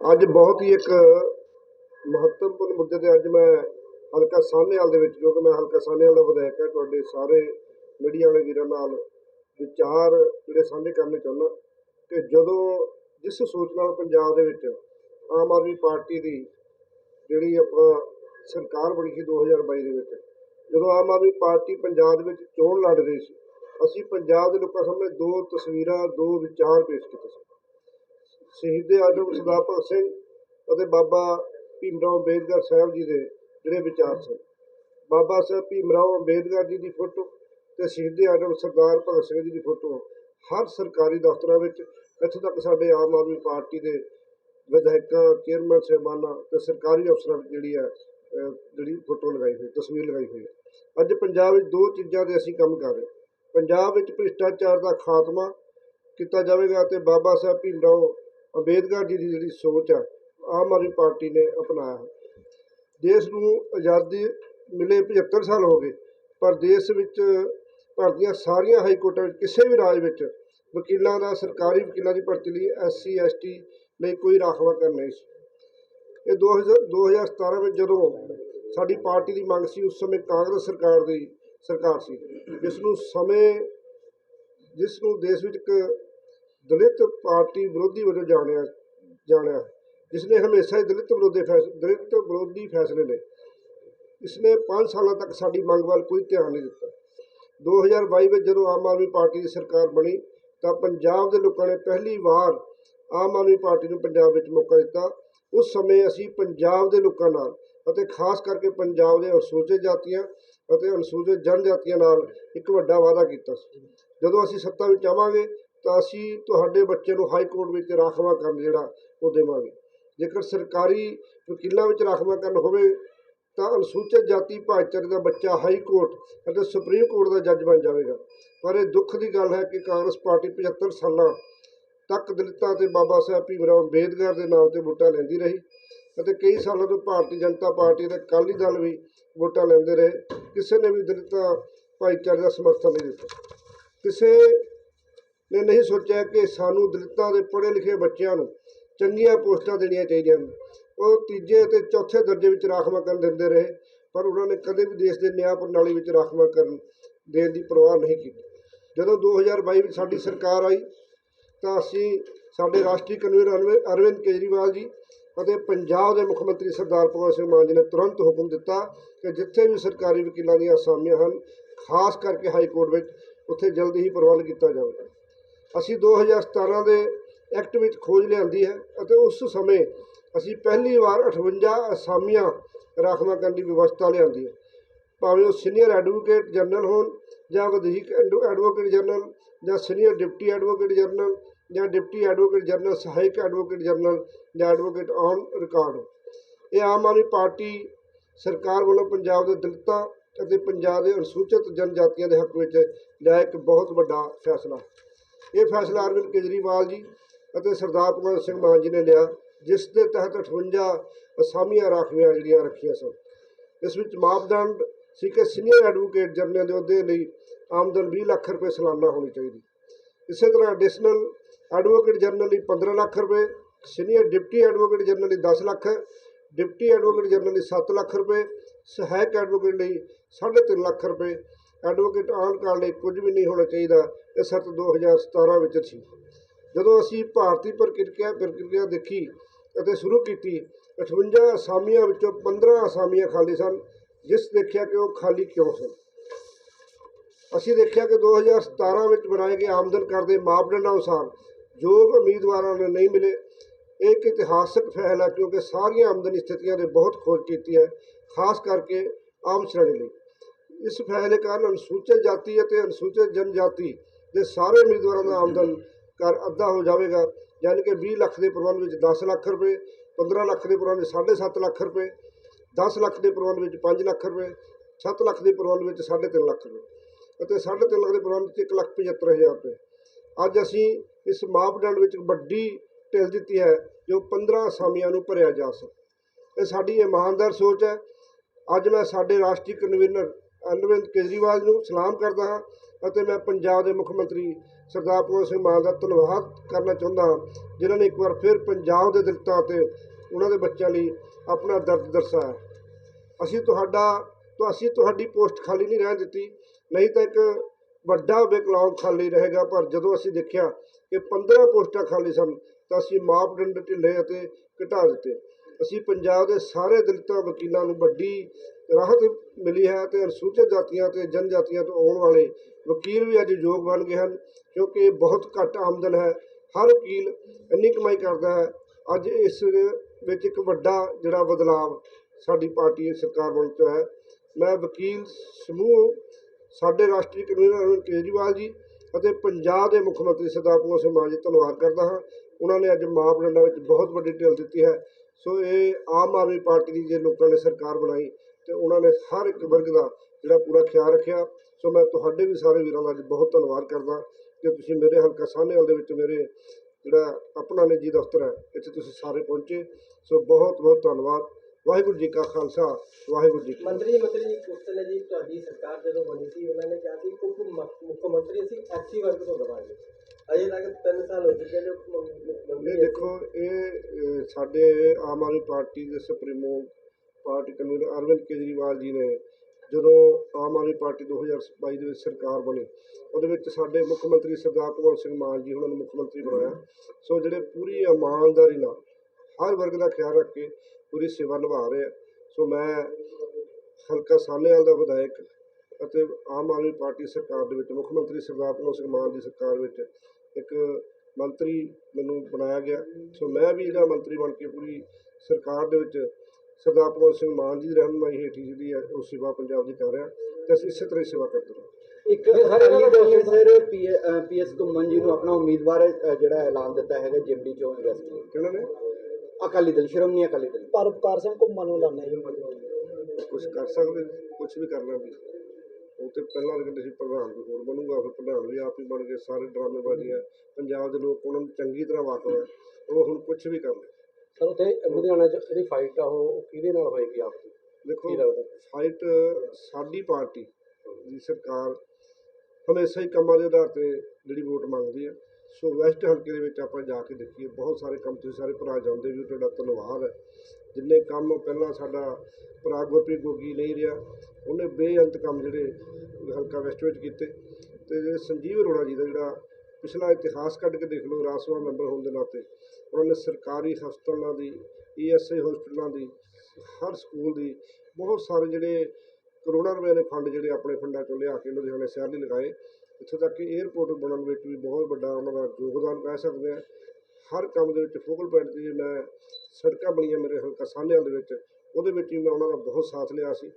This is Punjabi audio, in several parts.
ਅੱਜ ਬਹੁਤ ਹੀ ਇੱਕ ਮਹੱਤਵਪੂਰਨ ਮੁੱਦੇ ਤੇ ਅੱਜ ਮੈਂ ਹਲਕਾ ਸਾਹਨੇਵਾਲ ਦੇ ਵਿੱਚ, ਜੋ ਕਿ ਮੈਂ ਹਲਕਾ ਸਾਹਨੇਵਾਲ ਦਾ ਵਿਧਾਇਕ ਹੈ, ਤੁਹਾਡੇ ਸਾਰੇ ਮੀਡੀਆ ਵਾਲੇ ਵੀਰਾਂ ਨਾਲ ਵਿਚਾਰ ਜਿਹੜੇ ਸਾਂਝੇ ਕਰਨੇ ਚਾਹੁੰਦਾ ਕਿ ਜਦੋਂ ਜਿਸ ਸੋਚ ਨਾਲ ਪੰਜਾਬ ਦੇ ਵਿੱਚ ਆਮ ਆਦਮੀ ਪਾਰਟੀ ਦੀ ਜਿਹੜੀ ਆਪਾਂ ਸਰਕਾਰ ਬਣੀ ਸੀ 2022 ਦੇ ਵਿੱਚ, ਜਦੋਂ ਆਮ ਆਦਮੀ ਪਾਰਟੀ ਪੰਜਾਬ ਦੇ ਵਿੱਚ ਚੋਣ ਲੜ ਰਹੀ ਸੀ, ਅਸੀਂ ਪੰਜਾਬ ਦੇ ਲੋਕਾਂ ਸਾਹਮਣੇ ਦੋ ਤਸਵੀਰਾਂ, ਦੋ ਵਿਚਾਰ ਪੇਸ਼ ਕੀਤੇ ਸੀ। ਸ਼ਹੀਦ ਆਜਮ ਸਰਦਾਰ ਭਗਤ ਸਿੰਘ ਅਤੇ ਬਾਬਾ ਭੀਮਰਾਓ ਅੰਬੇਦਕਰ ਸਾਹਿਬ ਜੀ ਦੇ ਜਿਹੜੇ ਵਿਚਾਰ ਸਨ। ਬਾਬਾ ਸਾਹਿਬ ਭੀਮਰਾਓ ਅੰਬੇਦਕਰ ਜੀ ਦੀ ਫੋਟੋ ਤੇ ਸ਼ਹੀਦ ਆਜਮ ਸਰਦਾਰ ਭਗਤ ਸਿੰਘ ਜੀ ਦੀ ਫੋਟੋ ਹਰ ਸਰਕਾਰੀ ਦਫ਼ਤਰਾਂ ਵਿੱਚ, ਇੱਥੋਂ ਤੱਕ ਸਾਡੇ ਆਮ ਆਦਮੀ ਪਾਰਟੀ ਦੇ ਵਿਧਾਇਕਾਂ, ਚੇਅਰਮੈਨ ਸਾਹਿਬਾਨਾਂ ਤੇ ਸਰਕਾਰੀ ਅਫਸਰਾਂ ਵਿੱਚ ਜਿਹੜੀ ਹੈ ਜਿਹੜੀ ਫੋਟੋ ਲਗਾਈ ਹੋਈ, ਤਸਵੀਰ ਲਗਾਈ ਹੋਈ ਹੈ। ਅੱਜ ਪੰਜਾਬ ਵਿੱਚ ਦੋ ਚੀਜ਼ਾਂ ਦੇ ਅਸੀਂ ਕੰਮ ਕਰ ਰਹੇ ਪੰਜਾਬ ਵਿੱਚ ਭ੍ਰਿਸ਼ਟਾਚਾਰ ਦਾ ਖਾਤਮਾ ਕੀਤਾ ਜਾਵੇਗਾ ਤੇ ਬਾਬਾ ਸਾਹਿਬ ਭੀਮਰਾਓ ਅੰਬੇਦਕਰ ਜੀ ਦੀ ਜਿਹੜੀ ਸੋਚ ਹੈ ਆਮ ਆਦਮੀ ਪਾਰਟੀ ਨੇ ਅਪਣਾਇਆ। ਹੈ ਦੇਸ਼ ਨੂੰ ਆਜ਼ਾਦੀ ਮਿਲੇ 75 ਸਾਲ ਹੋ ਗਏ, ਪਰ ਦੇਸ਼ ਵਿੱਚ ਭਾਰਤ ਦੀਆਂ ਸਾਰੀਆਂ ਹਾਈ ਕੋਰਟਾਂ ਵਿੱਚ ਕਿਸੇ ਵੀ ਰਾਜ ਵਿੱਚ ਵਕੀਲਾਂ ਦਾ, ਸਰਕਾਰੀ ਵਕੀਲਾਂ ਦੀ ਭਰਤੀ ਲਈ ਐਸਸੀ ਐਸਟੀ ਲਈ ਕੋਈ ਰਾਖਵਾਂਕਰਨ ਨਹੀਂ ਸੀ। ਇਹ 2000 2017 ਵਿੱਚ ਜਦੋਂ ਸਾਡੀ ਪਾਰਟੀ ਦੀ ਮੰਗ ਸੀ, ਉਸ ਸਮੇਂ ਕਾਂਗਰਸ ਸਰਕਾਰ ਦੀ ਸਰਕਾਰ ਸੀ। ਜਿਸ ਨੂੰ ਸਮੇਂ, ਜਿਸ ਨੂੰ ਦੇਸ਼ ਵਿੱਚ ਇੱਕ ਦਲਿਤ ਪਾਰਟੀ ਵਿਰੋਧੀ ਵਜੋਂ ਜਾਣਿਆ ਜਾਣਿਆ ਜਿਸ ਨੇ ਹਮੇਸ਼ਾ ਹੀ ਦਲਿਤ ਵਿਰੋਧੀ ਫੈਸ, ਦਲਿਤ ਵਿਰੋਧੀ ਫੈਸਲੇ ਲਏ ਇਸਨੇ 5 ਸਾਲਾਂ ਤੱਕ ਸਾਡੀ ਮੰਗ ਵੱਲ ਕੋਈ ਧਿਆਨ ਨਹੀਂ ਦਿੱਤਾ। 2022 ਵਿੱਚ ਜਦੋਂ ਆਮ ਆਦਮੀ ਪਾਰਟੀ ਦੀ ਸਰਕਾਰ ਬਣੀ, ਤਾਂ ਪੰਜਾਬ ਦੇ ਲੋਕਾਂ ਨੇ ਪਹਿਲੀ ਵਾਰ ਆਮ ਆਦਮੀ ਪਾਰਟੀ ਨੂੰ ਪੰਜਾਬ ਵਿੱਚ ਮੌਕਾ ਦਿੱਤਾ। ਉਸ ਸਮੇਂ ਅਸੀਂ ਪੰਜਾਬ ਦੇ ਲੋਕਾਂ ਨਾਲ ਅਤੇ ਖਾਸ ਕਰਕੇ ਪੰਜਾਬ ਦੇ ਅਨੁਸੂਚਿਤ ਜਾਤੀਆਂ ਅਤੇ ਅਨੁਸੂਚਿਤ ਜਨਜਾਤੀਆਂ ਨਾਲ ਇੱਕ ਵੱਡਾ ਵਾਅਦਾ ਕੀਤਾ ਸੀ। ਜਦੋਂ ਅਸੀਂ ਸੱਤਾ ਵਿੱਚ ਆਵਾਂਗੇ ਤਾਂ ਅਸੀਂ ਤੁਹਾਡੇ ਬੱਚੇ ਨੂੰ ਹਾਈ ਕੋਰਟ ਵਿੱਚ ਰਾਖਵਾ ਕਰਨ ਜਿਹੜਾ ਉਹ ਦੇਵਾਂਗੇ। ਜੇਕਰ ਸਰਕਾਰੀ ਵਕੀਲਾਂ ਵਿੱਚ ਰਾਖਵਾ ਕਰਨ ਹੋਵੇ, ਤਾਂ ਅਨੁਸੂਚਿਤ ਜਾਤੀ ਭਾਈਚਾਰੇ ਦਾ ਬੱਚਾ ਹਾਈ ਕੋਰਟ ਅਤੇ ਸੁਪਰੀਮ ਕੋਰਟ ਦਾ ਜੱਜ ਬਣ ਜਾਵੇਗਾ। ਪਰ ਇਹ ਦੁੱਖ ਦੀ ਗੱਲ ਹੈ ਕਿ ਕਾਂਗਰਸ ਪਾਰਟੀ 75 ਸਾਲਾਂ ਤੱਕ ਦਲਿਤਾਂ ਤੇ ਬਾਬਾ ਸਾਹਿਬ ਭੀਮਰਾਓ ਅੰਬੇਦਕਰ ਦੇ ਨਾਮ ਤੇ ਵੋਟਾਂ ਲੈਂਦੀ ਰਹੀ ਅਤੇ ਕਈ ਸਾਲਾਂ ਤੋਂ ਭਾਰਤੀ ਜਨਤਾ ਪਾਰਟੀ ਅਤੇ ਅਕਾਲੀ ਦਲ ਵੀ ਵੋਟਾਂ ਲੈਂਦੇ ਰਹੇ। ਕਿਸੇ ਨੇ ਵੀ ਦਲਿਤਾਂ ਭਾਈਚਾਰੇ ਦਾ ਸਮਰਥਨ ਨਹੀਂ ਦਿੱਤਾ। ਕਿਸੇ ਨੇ ਨਹੀਂ ਸੋਚਿਆ ਕਿ ਸਾਨੂੰ ਦਲਿਤਾਂ ਦੇ ਪੜ੍ਹੇ ਲਿਖੇ ਬੱਚਿਆਂ ਨੂੰ ਚੰਗੀਆਂ ਪੋਸਟਾਂ ਦੇਣੀਆਂ ਚਾਹੀਦੀਆਂ ਹਨ। ਉਹ ਤੀਜੇ ਅਤੇ ਚੌਥੇ ਦਰਜੇ ਵਿੱਚ ਰਾਖਵਾਂਕਰਨ ਦਿੰਦੇ ਰਹੇ, ਪਰ ਉਹਨਾਂ ਨੇ ਕਦੇ ਵੀ ਦੇਸ਼ ਦੇ ਨਿਆਂ ਪ੍ਰਣਾਲੀ ਵਿੱਚ ਰਾਖਵਾਂਕਰਨ ਦੇਣ ਦੀ ਪਰਵਾਹ ਨਹੀਂ ਕੀਤੀ। ਜਦੋਂ 2022 ਵਿੱਚ ਸਾਡੀ ਸਰਕਾਰ ਆਈ, ਤਾਂ ਅਸੀਂ ਸਾਡੇ ਰਾਸ਼ਟਰੀ ਕਨਵੀਨਰ ਅਰਵਿ- ਅਰਵਿੰਦ ਕੇਜਰੀਵਾਲ ਜੀ ਅਤੇ ਪੰਜਾਬ ਦੇ ਮੁੱਖ ਮੰਤਰੀ ਸਰਦਾਰ ਭਗਵੰਤ ਸਿੰਘ ਮਾਨ ਜੀ ਨੇ ਤੁਰੰਤ ਹੁਕਮ ਦਿੱਤਾ ਕਿ ਜਿੱਥੇ ਵੀ ਸਰਕਾਰੀ ਵਕੀਲਾਂ ਦੀਆਂ ਅਸਾਮੀਆਂ ਹਨ, ਖਾਸ ਕਰਕੇ ਹਾਈ ਕੋਰਟ ਵਿੱਚ, ਉੱਥੇ ਜਲਦੀ ਹੀ ਪ੍ਰਬੰਧ ਕੀਤਾ ਜਾਵੇ। ਅਸੀਂ 2017 ਦੇ ਐਕਟ ਵਿੱਚ ਖੋਜ ਲਿਆਂਦੀ ਹੈ ਅਤੇ ਉਸ ਸਮੇਂ ਅਸੀਂ ਪਹਿਲੀ ਵਾਰ 58 ਅਸਾਮੀਆਂ ਰਾਖਵਾਂ ਕਰਨ ਦੀ ਵਿਵਸਥਾ ਲਿਆਂਦੀ ਹੈ। ਭਾਵੇਂ ਉਹ ਸੀਨੀਅਰ ਐਡਵੋਕੇਟ ਜਨਰਲ ਹੋਣ ਜਾਂ ਵਧੀਕ ਐਡਵ- ਐਡਵੋਕੇਟ ਜਨਰਲ ਜਾਂ ਸੀਨੀਅਰ ਡਿਪਟੀ ਐਡਵੋਕੇਟ ਜਨਰਲ ਜਾਂ ਡਿਪਟੀ ਐਡਵੋਕੇਟ ਜਨਰਲ, ਸਹਾਇਕ ਐਡਵੋਕੇਟ ਜਨਰਲ ਜਾਂ ਐਡਵੋਕੇਟ ਔਨ ਰਿਕਾਰਡ। ਇਹ ਆਮ ਆਦਮੀ ਪਾਰਟੀ ਸਰਕਾਰ ਵੱਲੋਂ ਪੰਜਾਬ ਦੇ ਦਲਿਤਾਂ ਅਤੇ ਪੰਜਾਬ ਦੇ ਅਨੁਸੂਚਿਤ ਜਨਜਾਤੀਆਂ ਦੇ ਹੱਕ ਵਿੱਚ ਲਿਆ ਇੱਕ ਬਹੁਤ ਵੱਡਾ ਫੈਸਲਾ। ਇਹ ਫੈਸਲਾ ਅਰਵਿੰਦ ਕੇਜਰੀਵਾਲ ਜੀ ਅਤੇ ਸਰਦਾਰ ਭਗਵੰਤ ਸਿੰਘ ਮਾਨ ਜੀ ਨੇ ਲਿਆ, ਜਿਸ ਦੇ ਤਹਿਤ 58 ਅਸਾਮੀਆਂ ਰਾਖਵੀਆਂ ਜਿਹੜੀਆਂ ਰੱਖੀਆਂ ਸਨ। ਇਸ ਵਿੱਚ ਮਾਪਦੰਡ ਸੀ ਕਿ ਸੀਨੀਅਰ ਐਡਵੋਕੇਟ ਜਨਰਲ ਦੇ ਅਹੁਦੇ ਲਈ ਆਮਦਨ 20 ਲੱਖ ਰੁਪਏ ਸਾਲਾਨਾ ਹੋਣੀ ਚਾਹੀਦੀ। ਇਸੇ ਤਰ੍ਹਾਂ ਐਡੀਸ਼ਨਲ ਐਡਵੋਕੇਟ ਜਨਰਲ ਲਈ 15 ਲੱਖ ਰੁਪਏ, ਸੀਨੀਅਰ ਡਿਪਟੀ ਐਡਵੋਕੇਟ ਜਨਰਲ ਲਈ 10 ਲੱਖ, ਡਿਪਟੀ ਐਡਵੋਕੇਟ ਜਨਰਲ ਲਈ 7 ਲੱਖ ਰੁਪਏ, ਸਹਾਇਕ ਐਡਵੋਕੇਟ ਲਈ 3.5 ਲੱਖ ਰੁਪਏ ਐਡਵੋਕੇਟ ਆਨ ਕਾਰਡ ਲਈ ਕੁਝ ਵੀ ਨਹੀਂ ਹੋਣਾ ਚਾਹੀਦਾ, ਇਹ ਸ਼ਰਤ 2017 ਵਿੱਚ ਸੀ। ਜਦੋਂ ਅਸੀਂ ਭਾਰਤੀ ਪ੍ਰਕਿਰਿਆ ਪ੍ਰਕਿਰਿਆ ਦੇਖੀ ਅਤੇ ਸ਼ੁਰੂ ਕੀਤੀ 58 ਅਸਾਮੀਆਂ ਵਿੱਚੋਂ 15 ਅਸਾਮੀਆਂ ਖਾਲੀ ਸਨ, ਜਿਸ ਦੇਖਿਆ ਕਿ ਉਹ ਖਾਲੀ ਕਿਉਂ ਸਨ? ਅਸੀਂ ਦੇਖਿਆ ਕਿ 2017 ਵਿੱਚ ਬਣਾਏ ਗਏ ਆਮਦਨ ਕਰ ਦੇ ਮਾਪਦੰਡਾਂ ਅਨੁਸਾਰ ਯੋਗ ਉਮੀਦਵਾਰਾਂ ਨੂੰ ਨਹੀਂ ਮਿਲੇ। ਇਹ ਇੱਕ ਇਤਿਹਾਸਕ ਫੈਸਲਾ ਹੈ ਕਿਉਂਕਿ ਸਾਰੀਆਂ ਆਮਦਨੀ ਸਥਿਤੀਆਂ ਦੇ ਬਹੁਤ ਖੋਜ ਕੀਤੀ ਹੈ, ਖਾਸ ਕਰਕੇ ਆਮ ਸ਼੍ਰੇਣੀ ਲਈ। ਇਸ ਫੈਸਲੇ ਕਾਰਨ ਅਨੁਸੂਚਿਤ ਜਾਤੀ ਅਤੇ ਅਨੁਸੂਚਿਤ ਜਨਜਾਤੀ ਦੇ ਸਾਰੇ ਉਮੀਦਵਾਰਾਂ ਦਾ ਆਮਦਨ ਕਰ ਅੱਧਾ ਹੋ ਜਾਵੇਗਾ, ਯਾਨੀ ਕਿ 20 ਲੱਖ ਦੇ ਪ੍ਰਬੰਧ ਵਿੱਚ 10 ਲੱਖ ਰੁਪਏ 15 ਲੱਖ ਦੇ ਪ੍ਰਬੰਧ ਵਿੱਚ 7.5 ਲੱਖ ਰੁਪਏ 10 ਲੱਖ ਦੇ ਪ੍ਰਬੰਧ ਵਿੱਚ 5 ਲੱਖ ਰੁਪਏ 7 ਲੱਖ ਦੇ ਪ੍ਰਬੰਧ ਵਿੱਚ 3.5 ਲੱਖ ਰੁਪਏ ਅਤੇ 3.5 ਲੱਖ ਦੇ ਪ੍ਰਬੰਧ ਵਿੱਚ 1 ਲੱਖ 75 ਹਜ਼ਾਰ ਰੁਪਏ। ਅੱਜ ਅਸੀਂ ਇਸ ਮਾਪਦੰਡ ਵਿੱਚ ਵੱਡੀ ਢਿੱਲ ਦਿੱਤੀ ਹੈ, ਜੋ 15 ਅਸਾਮੀਆਂ ਨੂੰ ਭਰਿਆ ਜਾ ਸਕੇ ਇਹ ਸਾਡੀ ਇਮਾਨਦਾਰ ਸੋਚ ਹੈ। ਅੱਜ ਮੈਂ ਸਾਡੇ ਰਾਸ਼ਟਰੀ ਕਨਵੀਨਰ ਅਰਵਿੰਦ ਕੇਜਰੀਵਾਲ ਨੂੰ ਸਲਾਮ ਕਰਦਾ ਹਾਂ ਅਤੇ ਮੈਂ ਪੰਜਾਬ ਦੇ ਮੁੱਖ ਮੰਤਰੀ ਸਰਦਾਰ ਭਗਵੰਤ ਸਿੰਘ ਮਾਨ ਦਾ ਧੰਨਵਾਦ ਕਰਨਾ ਚਾਹੁੰਦਾ ਹਾਂ, ਜਿਨ੍ਹਾਂ ਨੇ ਇੱਕ ਵਾਰ ਫਿਰ ਪੰਜਾਬ ਦੇ ਦਿਲਤਾਂ ਤੇ ਉਹਨਾਂ ਦੇ ਬੱਚਿਆਂ ਲਈ ਆਪਣਾ ਦਰਦ ਦਰਸਾਇਆ ਅਸੀਂ ਤੁਹਾਡਾ ਤਾਂ ਅਸੀਂ ਤੁਹਾਡੀ ਪੋਸਟ ਖਾਲੀ ਨਹੀਂ ਰਹਿਣ ਦਿੱਤੀ, ਨਹੀਂ ਤਾਂ ਇੱਕ ਵੱਡਾ ਬੈਕਲੌਗ ਖਾਲੀ ਰਹੇਗਾ, ਪਰ ਜਦੋਂ ਅਸੀਂ ਦੇਖਿਆ ਕਿ 15 ਪੋਸਟਾਂ ਖਾਲੀ ਸਨ ਤਾਂ ਅਸੀਂ ਮਾਪਦੰਡ ਢਿੱਲੇ ਅਤੇ ਘਟਾ ਦਿੱਤੇ। ਅਸੀਂ ਪੰਜਾਬ ਦੇ ਸਾਰੇ ਦਲਿਤਾਂ, ਵਕੀਲਾਂ ਨੂੰ ਵੱਡੀ ਰਾਹਤ ਮਿਲੀ ਹੈ ਤੇ ਅਨੁਸੂਚਿਤ ਜਾਤੀਆਂ ਤੇ ਜਨਜਾਤੀਆਂ ਤੋਂ ਆਉਣ ਵਾਲੇ ਵਕੀਲ ਵੀ ਅੱਜ ਯੋਗ ਬਣ ਗਏ ਹਨ, ਕਿਉਂਕਿ ਬਹੁਤ ਘੱਟ ਆਮਦਨ ਹੈ, ਹਰ ਵਕੀਲ ਇੰਨੀ ਕਮਾਈ ਕਰਦਾ ਹੈ, ਅੱਜ ਇਸ ਵਿੱਚ ਇੱਕ ਵੱਡਾ ਜਿਹੜਾ ਬਦਲਾਵ ਸਾਡੀ ਪਾਰਟੀ ਸਰਕਾਰ ਵੱਲ ਤੋਂ ਹੈ। ਮੈਂ ਵਕੀਲ ਸਮੂਹ, ਸਾਡੇ ਰਾਸ਼ਟਰੀ ਕਨਵੀਨਰ ਅਰਵਿੰਦ ਕੇਜਰੀਵਾਲ ਜੀ ਅਤੇ ਪੰਜਾਬ ਦੇ ਮੁੱਖ ਮੰਤਰੀ ਸਰਦਾਰ ਭਗਵੰਤ ਸਿੰਘ ਮਾਨ ਜੀ ਧੰਨਵਾਦ ਕਰਦਾ ਹਾਂ। ਉਹਨਾਂ ਨੇ ਅੱਜ ਮਾਪਦੰਡਾਂ ਵਿੱਚ ਬਹੁਤ ਵੱਡੀ ਢਿੱਲ ਦਿੱਤੀ ਹੈ। ਸੋ ਇਹ ਆਮ ਆਦਮੀ ਪਾਰਟੀ ਦੀ ਜੇ ਲੋਕਾਂ ਨੇ ਸਰਕਾਰ ਬਣਾਈ ਤੇ ਉਹਨਾਂ ਨੇ ਹਰ ਇੱਕ ਵਰਗ ਦਾ ਜਿਹੜਾ ਪੂਰਾ ਖਿਆਲ ਰੱਖਿਆ। ਸੋ ਮੈਂ ਤੁਹਾਡੇ ਵੀ ਸਾਰੇ ਵੀਰਾਂ ਦਾ ਬਹੁਤ ਧੰਨਵਾਦ ਕਰਦਾ ਕਿ ਤੁਸੀਂ ਮੇਰੇ ਹਲਕਾ ਸਾਹਨੇਵਾਲ ਦੇ ਵਿੱਚ ਮੇਰੇ ਜਿਹੜਾ ਆਪਣਾ ਨਿੱਜੀ ਦਫ਼ਤਰ ਹੈ, ਇੱਥੇ ਤੁਸੀਂ ਸਾਰੇ ਪਹੁੰਚੇ। ਸੋ ਬਹੁਤ ਬਹੁਤ ਧੰਨਵਾਦ। ਵਾਹਿਗੁਰੂ ਜੀ ਕਾ ਖਾਲਸਾ ਵਾਹਿਗੁਰੂ ਜੀ। ਮੰਤਰੀ ਮੰਤਰੀ ਜੀ ਜੀ ਤੁਹਾਡੀ ਸਰਕਾਰ ਜਦੋਂ ਬਣੀ ਸੀ ਉਹਨਾਂ ਨੇ ਕਿਹਾ ਸੀ ਉਪ ਮੁੱਖ ਮੰਤਰੀ ਅਸੀਂ ਐਸਸੀ ਵਰਗ ਤੋਂ ਦਵਾਂਗੇ। ਅਜੇ ਤੱਕ 3 ਸਾਲ ਹੋ ਚੁੱਕੇ ਨੇ ਦੇਖੋ ਇਹ ਸਾਡੇ ਆਮ ਆਦਮੀ ਪਾਰਟੀ ਦੇ supremo party convener Arvind Kejriwal ji ਨੇ ਜਦੋਂ ਆਮ ਆਦਮੀ ਪਾਰਟੀ 2022 ਦੇ ਵਿੱਚ ਸਰਕਾਰ ਬਣੀ ਉਹਦੇ ਵਿੱਚ ਸਾਡੇ ਮੁੱਖ ਮੰਤਰੀ ਸਰਦਾਰ ਭਗਵੰਤ ਸਿੰਘ ਮਾਨ ਜੀ ਉਹਨਾਂ ਨੂੰ ਮੁੱਖ ਮੰਤਰੀ ਬਣਾਇਆ। ਸੋ ਜਿਹੜੇ ਪੂਰੀ ਇਮਾਨਦਾਰੀ ਨਾਲ ਹਰ ਵਰਗ ਦਾ ਖਿਆਲ ਰੱਖ ਕੇ ਪੂਰੀ ਸੇਵਾ ਨਿਭਾ ਰਹੇ ਆ। ਸੋ ਮੈਂ ਹਲਕਾ ਸਾਹਨੇਵਾਲ ਦਾ ਵਿਧਾਇਕ ਅਤੇ ਆਮ ਆਦਮੀ ਪਾਰਟੀ ਸਰਕਾਰ ਦੇ ਵਿੱਚ ਮੁੱਖ ਮੰਤਰੀ ਸਰਦਾਰ ਭਗਵੰਤ ਸਿੰਘ ਮਾਨ ਦੀ ਸਰਕਾਰ ਵਿੱਚ ਇੱਕ ਮੰਤਰੀ ਮੈਨੂੰ ਬਣਾਇਆ ਗਿਆ। ਸੋ ਮੈਂ ਵੀ ਜਿਹੜਾ ਮੰਤਰੀ ਬਣ ਕੇ ਪੂਰੀ ਸਰਕਾਰ ਦੇ ਵਿੱਚ ਸਰਦਾਰ ਭਗਵੰਤ ਸਿੰਘ ਮਾਨ ਜੀ ਦੀ ਰਹਿਨੁਮਾਈ ਹੇਠ ਜਿਹੜੀ ਹੈ ਉਹ ਸੇਵਾ ਪੰਜਾਬ ਦੀ ਕਰ ਰਿਹਾ ਤੇ ਅਸੀਂ ਇਸੇ ਤਰ੍ਹਾਂ ਹੀ ਸੇਵਾ ਕਰਦੇ ਰਹਾਂਗੇ ਇੱਕ ਦਲ ਨੇ ਸਰ ਪੀਐਸ ਘੁੰਮਣ ਜੀ ਨੂੰ ਆਪਣਾ ਉਮੀਦਵਾਰ ਜਿਹੜਾ ਐਲਾਨ ਦਿੱਤਾ ਹੈਗਾ ਜਿਮਡੀ ਚੋਂ ਯੂਨੀਵਰਸਿਟੀ। ਕਿਹਨਾਂ ਨੇ? ਅਕਾਲੀ ਦਲ ਸ਼੍ਰੋਮਣੀ ਅਕਾਲੀ ਦਲ। ਪਰਉਪਕਾਰ ਸਿੰਘ ਘੁੰਮਣ ਨੂੰ ਲਾਣਾ ਜੀ ਕੁਝ ਕਰ ਸਕਦੇ ਕੁਝ ਵੀ ਕਰਨਾ ਵੀ। ਉਹ ਤੇ ਪਹਿਲਾਂ ਕਹਿੰਦੇ ਸੀ ਪ੍ਰਧਾਨ ਵੀ ਹੋਰ ਬਣੂਗਾ ਫਿਰ ਪ੍ਰਧਾਨ ਵੀ ਆਪ ਹੀ ਬਣ ਗਏ ਸਾਰੇ ਡਰਾਮੇਬਾਜ਼ੀਆਂ। ਪੰਜਾਬ ਦੇ ਲੋਕ ਉਹਨਾਂ ਨੂੰ ਚੰਗੀ ਤਰ੍ਹਾਂ ਵਾਕਫ ਹੈ ਉਹ ਹੁਣ ਕੁਝ ਵੀ ਕਰ ਲੈ ਸਰ ਉੱਥੇ ਲੁਧਿਆਣਾ ਚ ਜਿਹੜੀ ਫਾਈਟ ਆ ਉਹ ਕਿਹਦੇ ਨਾਲ ਹੋਏਗੀ ਆਪ ਦੀ? ਦੇਖੋ ਕੀ ਲੱਗਦਾ? ਫਾਈਟ ਸਾਡੀ ਪਾਰਟੀ ਦੀ ਸਰਕਾਰ ਹਮੇਸ਼ਾ ਹੀ ਕੰਮਾਂ ਦੇ ਆਧਾਰ ਤੇ ਜਿਹੜੀ ਵੋਟ ਮੰਗਦੀ ਹੈ ਸੋ ਵੈਸਟ ਹਲਕੇ ਦੇ ਵਿੱਚ ਆਪਾਂ ਜਾ ਕੇ ਦੇਖੀਏ, ਬਹੁਤ ਸਾਰੇ ਕੰਮ ਤੁਸੀਂ ਸਾਰੇ ਭਰਾ ਜਾਂਦੇ ਵੀ ਤੁਹਾਡਾ ਧੰਨਵਾਦ ਹੈ। ਜਿੰਨੇ ਕੰਮ ਪਹਿਲਾਂ ਸਾਡਾ ਭਰਾ ਗੁਰਪ੍ਰੀਤ ਗੋਗੀ ਨਹੀਂ ਰਿਹਾ, ਉਹਨੇ ਬੇਅੰਤ ਕੰਮ ਜਿਹੜੇ ਹਲਕਾ ਵੈਸਟ ਵਿੱਚ ਕੀਤੇ। ਤੇ ਜਿਹੜੇ ਸੰਜੀਵ ਅਰੋੜਾ ਜੀ ਦਾ ਜਿਹੜਾ ਪਿਛਲਾ ਇਤਿਹਾਸ ਕੱਢ ਕੇ ਦੇਖ ਲਓ, ਰਾਜ ਸਭਾ ਮੈਂਬਰ ਹੋਣ ਦੇ ਨਾਤੇ, ਉਹਨਾਂ ਨੇ ਸਰਕਾਰੀ ਹਸਪਤਾਲਾਂ ਦੀ ਈਐਸਆਈ ਹਸਪਤਾਲਾਂ ਦੀ, ਹਰ ਸਕੂਲ ਦੀ, ਬਹੁਤ ਸਾਰੇ ਜਿਹੜੇ ਕਰੋੜਾਂ ਰੁਪਏ ਦੇ ਫੰਡ ਜਿਹੜੇ ਆਪਣੇ ਫੰਡਾਂ ਚੋਂ ਲਿਆ ਕੇ ਲੁਧਿਆਣੇ ਸ਼ਹਿਰ ਲਈ ਲਗਾਏ। ਇੱਥੋਂ ਤੱਕ ਕਿ 에ਅਰਪੋਰਟ ਬਣਨ ਵਿੱਚ ਵੀ ਬਹੁਤ ਵੱਡਾ ਉਹਨਾਂ ਦਾ ਯੋਗਦਾਨ ਕਹਿ ਸਕਦੇ ਆ ਹਰ ਕੰਮ ਦੇ ਵਿੱਚ ਫੋਕਲ ਪੁਆਇੰਟ ਤੇ ਜੇ ਮੈਂ ਸੜਕਾਂ ਬਣੀਆਂ ਮੇਰੇ ਹਲਕਾ ਸਾਹਨੇਵਾਲ ਦੇ ਵਿੱਚ, ਉਹਦੇ ਵਿੱਚ ਵੀ ਮੈਂ ਉਹਨਾਂ ਦਾ ਬਹੁਤ ਸਾਥ ਲਿਆ ਸੀ।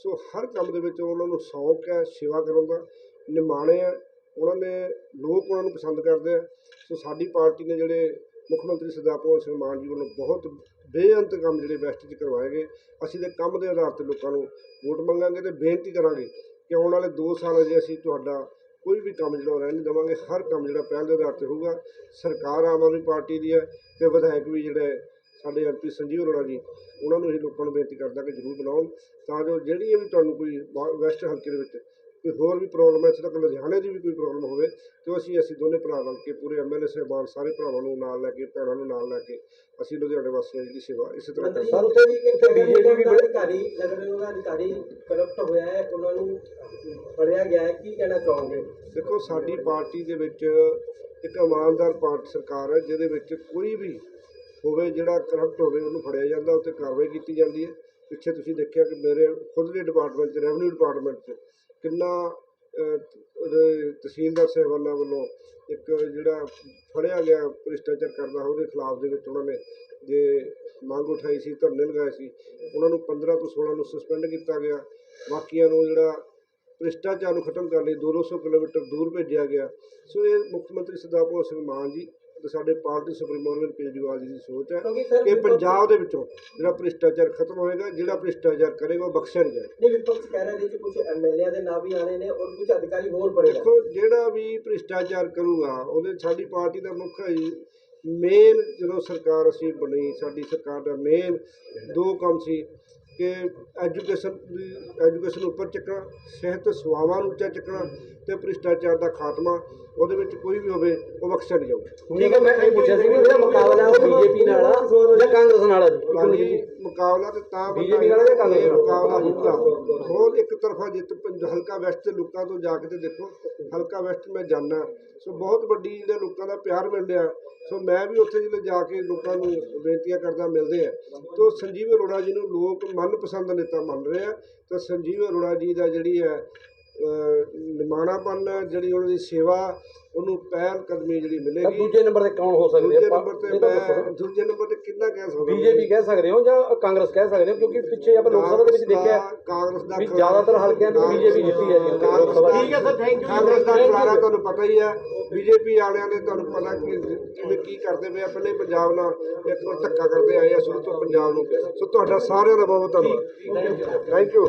ਸੋ ਹਰ ਕੰਮ ਦੇ ਵਿੱਚ ਉਹਨਾਂ ਨੂੰ ਸ਼ੌਕ ਹੈ, ਸੇਵਾ ਕਰਨ ਦਾ, ਨਿਮਾਣੇ ਆ ਉਹਨਾਂ ਨੇ ਲੋਕ ਉਹਨਾਂ ਨੂੰ ਪਸੰਦ ਕਰਦੇ ਆ ਸੋ ਸਾਡੀ ਪਾਰਟੀ ਨੇ ਜਿਹੜੇ ਮੁੱਖ ਮੰਤਰੀ ਸਰਦਾਰ ਭਗਵੰਤ ਸਿੰਘ ਮਾਨ ਜੀ ਵੱਲੋਂ ਬਹੁਤ ਬੇਅੰਤ ਕੰਮ ਜਿਹੜੇ ਵੈਸਟ 'ਚ ਕਰਵਾਏ ਗਏ, ਅਸੀਂ ਦੇ ਕੰਮ ਦੇ ਆਧਾਰ ਤੇ ਲੋਕਾਂ ਨੂੰ ਵੋਟ ਮੰਗਾਂਗੇ ਤੇ ਬੇਨਤੀ ਕਰਾਂਗੇ ਕਿ ਆਉਣ ਵਾਲੇ 2 ਸਾਲ ਅਜੇ ਅਸੀਂ ਤੁਹਾਡਾ ਕੋਈ ਵੀ ਕੰਮ ਜਿਹੜਾ ਉਹ ਰਹਿਣ ਨਹੀਂ ਦੇਵਾਂਗੇ ਹਰ ਕੰਮ ਜਿਹੜਾ ਪਹਿਲ ਦੇ ਆਧਾਰ ਤੇ ਹੋਊਗਾ। ਸਰਕਾਰ ਆਮ ਆਦਮੀ ਪਾਰਟੀ ਦੀ ਹੈ ਤੇ ਵਿਧਾਇਕ ਵੀ ਜਿਹੜੇ ਸਾਡੇ ਐਮਪੀ ਸੰਜੀਵ ਅਰੋੜਾ ਜੀ ਉਹਨਾਂ ਨੂੰ ਇਹ ਲੋਕਾਂ ਨੂੰ ਬੇਨਤੀ ਕਰਦਾ ਕਿ ਜ਼ਰੂਰ ਬਣਾਉਣ ਤਾਂ ਜੋ ਜਿਹੜੀਆਂ ਵੀ ਤੁਹਾਨੂੰ ਕੋਈ ਵਾ- ਵੈਸਟ ਹਲਕੇ ਦੇ ਵਿੱਚ ਕੋਈ ਹੋਰ ਵੀ ਪ੍ਰੋਬਲਮ ਹੈ ਇੱਥੇ ਤੱਕ ਲੁਧਿਆਣੇ ਦੀ ਵੀ ਕੋਈ ਪ੍ਰੋਬਲਮ ਹੋਵੇ ਤੇ ਅਸੀਂ ਅਸੀਂ ਦੋਨੇ ਭਰਾ ਰਲ ਕੇ ਪੂਰੇ ਐਮਐਲਏ ਸਾਹਿਬਾਨ ਸਾਰੇ ਭਰਾਵਾਂ ਨੂੰ ਨਾਲ ਲੈ ਕੇ ਭੈਣਾਂ ਨੂੰ ਨਾਲ ਲੈ ਕੇ ਅਸੀਂ ਲੁਧਿਆਣੇ ਵਾਸੀਆਂ ਦੀ ਸੇਵਾ ਇਸੇ ਤਰ੍ਹਾਂ ਕਰਾਂਗੇ। ਸਰ ਉੱਥੇ ਵੀ ਉੱਥੇ ਬੀਜੇਪੀ ਵੀ ਅਧਿਕਾਰੀ ਲੱਗ ਅਧਿਕਾਰੀ ਕਰਪਟ ਹੋਇਆ ਹੈ, ਉਹਨਾਂ ਨੂੰ ਫੜਿਆ ਗਿਆ ਹੈ, ਕੀ ਕਹਿਣਾ ਚਾਹੋਗੇ? ਦੇਖੋ, ਸਾਡੀ ਪਾਰਟੀ ਦੇ ਵਿੱਚ ਇੱਕ ਇਮਾਨਦਾਰ ਪਾਰਟੀ ਸਰਕਾਰ ਹੈ, ਜਿਹਦੇ ਵਿੱਚ ਕੋਈ ਵੀ ਹੋਵੇ, ਜਿਹੜਾ ਕਰਪਟ ਹੋਵੇ, ਉਹਨੂੰ ਫੜਿਆ ਜਾਂਦਾ, ਉੱਤੇ ਕਾਰਵਾਈ ਕੀਤੀ ਜਾਂਦੀ ਹੈ। ਪਿੱਛੇ ਤੁਸੀਂ ਦੇਖਿਆ ਕਿ ਮੇਰੇ ਖੁਦ ਦੇ ਡਿਪਾਰਟਮੈਂਟ 'ਚ ਰੈਵਨਿਊ ਡਿਪਾਰਟਮੈਂਟ 'ਚ ਕਿੰਨਾ ਤਹਿਸੀਲਦਾਰ ਸਾਹਿਬਾਨਾਂ ਵੱਲੋਂ ਇੱਕ ਜਿਹੜਾ ਫੜਿਆ ਗਿਆ ਭ੍ਰਿਸ਼ਟਾਚਾਰ ਕਰਦਾ, ਉਹਦੇ ਖਿਲਾਫ ਦੇ ਵਿੱਚ ਉਹਨਾਂ ਨੇ ਜੇ ਮੰਗ ਉਠਾਈ ਸੀ ਧਰਨੇ ਲਗਾਏ ਸੀ ਉਹਨਾਂ ਨੂੰ 15 ਤੋਂ 16 ਨੂੰ ਸਸਪੈਂਡ ਕੀਤਾ ਗਿਆ। ਬਾਕੀਆਂ ਨੂੰ ਜਿਹੜਾ ਭ੍ਰਿਸ਼ਟਾਚਾਰ ਨੂੰ ਖਤਮ ਕਰਨ ਲਈ 200 ਕਿਲੋਮੀਟਰ ਦੂਰ ਭੇਜਿਆ ਗਿਆ। ਸੋ ਇਹ ਮੁੱਖ ਮੰਤਰੀ ਸਰਦਾਰ ਭਗਵੰਤ ਸਿੰਘ ਮਾਨ ਜੀ ਤੇ ਸਾਡੇ ਪਾਰਟੀ ਸੁਪਰੀਮੋ ਅਰਵਿੰਦ ਕੇਜਰੀਵਾਲ ਜੀ ਦੀ ਸੋਚ ਹੈ। ਕਿ ਪੰਜਾਬ ਦੇ ਵਿੱਚੋਂ ਜਿਹੜਾ ਭ੍ਰਿਸ਼ਟਾਚਾਰ ਖਤਮ ਹੋਏਗਾ ਜਿਹੜਾ ਭ੍ਰਿਸ਼ਟਾਚਾਰ ਕਰੇਗਾ ਉਹ ਬਖਸ਼ਿਆ ਨਹੀਂ ਜਾਏਗਾ। ਨਹੀਂ ਵਿਪਕਸ਼ ਕਹਿ ਰਿਹਾ ਜੀ ਕਿ ਕੁਝ ਐਮਐਲਏ ਦੇ ਨਾਂ ਵੀ ਆਣੇ ਨੇ ਔਰ ਕੁਝ ਅਧਿਕਾਰੀ ਹੋਰ ਨੇ। ਦੇਖੋ ਜਿਹੜਾ ਵੀ ਭ੍ਰਿਸ਼ਟਾਚਾਰ ਕਰੂਗਾ ਉਹਦੇ ਸਾਡੀ ਪਾਰਟੀ ਦਾ ਮੁੱਖ ਮੇਨ ਜਦੋਂ ਸਰਕਾਰ ਅਸੀਂ ਬਣੀ ਸਾਡੀ ਸਰਕਾਰ ਦਾ ਮੇਨ ਦੋ ਕੰਮ ਸੀ ਕਿ ਐਜੂਕੇਸ਼ਨ ਦੀ ਐਜੂਕੇਸ਼ਨ ਉੱਪਰ ਚੱਕਣਾ ਸਿਹਤ ਸੇਵਾਵਾਂ ਨੂੰ ਉੱਚਾ ਚੱਕਣਾ ਤੇ ਭ੍ਰਿਸ਼ਟਾਚਾਰ ਦਾ ਖਾਤਮਾ ਉਹਦੇ ਵਿੱਚ ਕੋਈ ਵੀ ਹੋਵੇ ਉਹ ਬਖਸ਼ਿਆ ਨਹੀਂ ਜਾਊਗਾ। ਠੀਕ ਹੈ ਮੈਂ ਇਹ ਪੁੱਛਿਆ ਸੀ ਕਿ ਜਿਹੜਾ ਮੁਕਾਬਲਾ ਉਹ ਬੀਜੇਪੀ ਨਾਲ ਆ ਜਾਂ ਕਾਂਗਰਸ ਨਾਲ ਆ? ਮੁਕਾਬਲਾ ਤੇ ਤਾਂ BJP ਨਾਲ ਇਹ ਨਾਲ? ਮੁਕਾਬਲਾ ਹੋਊਗਾ ਬਹੁਤ ਇੱਕ ਤਰਫਾ ਜਿੱਤ ਪੰਜ- ਹਲਕਾ ਵੈਸਟ ਦੇ ਲੋਕਾਂ ਤੋਂ ਜਾ ਕੇ ਤੇ ਦੇਖੋ ਹਲਕਾ ਵੈਸਟ ਮੈਂ ਜਾਣਾ ਸੋ ਬਹੁਤ ਵੱਡੀ ਜਿਹੜੇ ਲੋਕਾਂ ਦਾ ਪਿਆਰ ਮਿਲ ਰਿਹਾ। ਸੋ ਮੈਂ ਵੀ ਉੱਥੇ ਜਿਹੜੇ ਜਾ ਕੇ ਲੋਕਾਂ ਨੂੰ ਬੇਨਤੀਆਂ ਕਰਦਾ ਮਿਲਦੇ ਆ। ਤੋ ਸੰਜੀਵ ਅਰੋੜਾ ਜੀ ਨੂੰ ਲੋਕ ਮਨਪਸੰਦ ਨੇਤਾ ਮੰਨ ਰਹੇ ਆ। ਤੇ ਸੰਜੀਵ ਅਰੋੜਾ ਜੀ ਦਾ ਜਿਹੜੀ ਹੈ ਨਿਮਾਣਾਪਨ ਜਿਹੜੀ ਉਹਨਾਂ ਦੀ ਸੇਵਾ ਉਹਨੂੰ ਪਹਿਲ ਕਦਮੀ ਜਿਹੜੀ ਮਿਲੇਗੀ। ਦੂਜੇ ਨੰਬਰ ਤੇ ਕੌਣ ਹੋ ਸਕਦੇ ਦੂਜੇ ਨੰਬਰ ਤੇ ਮੈਂ ਦੂਜੇ ਨੰਬਰ ਤੇ ਕਿੰਨਾ ਕਹਿ ਸਕਦਾ ਬੀਜੇਪੀ ਕਹਿ ਸਕਦੇ ਹੋ ਜਾਂ ਕਾਂਗਰਸ ਕਹਿ ਸਕਦੇ ਹੋ? ਕਿਉਂਕਿ ਪਿੱਛੇ ਆਪਾਂ ਲੋਕ ਸਭਾ ਦੇ ਵਿੱਚ ਦੇਖਿਆ ਕਾਂਗਰਸ ਦਾ ਵੀ ਜ਼ਿਆਦਾਤਰ ਹਲਕਿਆਂ ਤੋਂ BJP ਜਿੱਤੀ ਹੈ ਜੀ। ਲੋਕ ਸਭਾ 'ਚ। ਠੀਕ ਹੈ ਸਰ ਥੈਂਕ ਯੂ ਕਾਂਗਰਸ ਦਾ ਖਲਾਰਾ ਤੁਹਾਨੂੰ ਪਤਾ ਹੀ ਹੈ। ਬੀਜੇਪੀ ਵਾਲਿਆਂ ਨੇ ਤੁਹਾਨੂੰ ਪਤਾ ਕਿ ਕਿਵੇਂ ਕੀ ਕਰਦੇ ਪਏ ਆ। ਪਹਿਲੇ ਪੰਜਾਬ ਨਾਲ ਇੱਕ ਵਾਰ ਧੱਕਾ ਕਰਦੇ ਆਏ ਆ ਸ਼ੁਰੂ ਤੋਂ ਪੰਜਾਬ ਨੂੰ। ਸੋ ਤੁਹਾਡਾ ਸਾਰਿਆਂ ਦਾ ਬਹੁਤ ਬਹੁਤ ਧੰਨਵਾਦ ਥੈਂਕ ਯੂ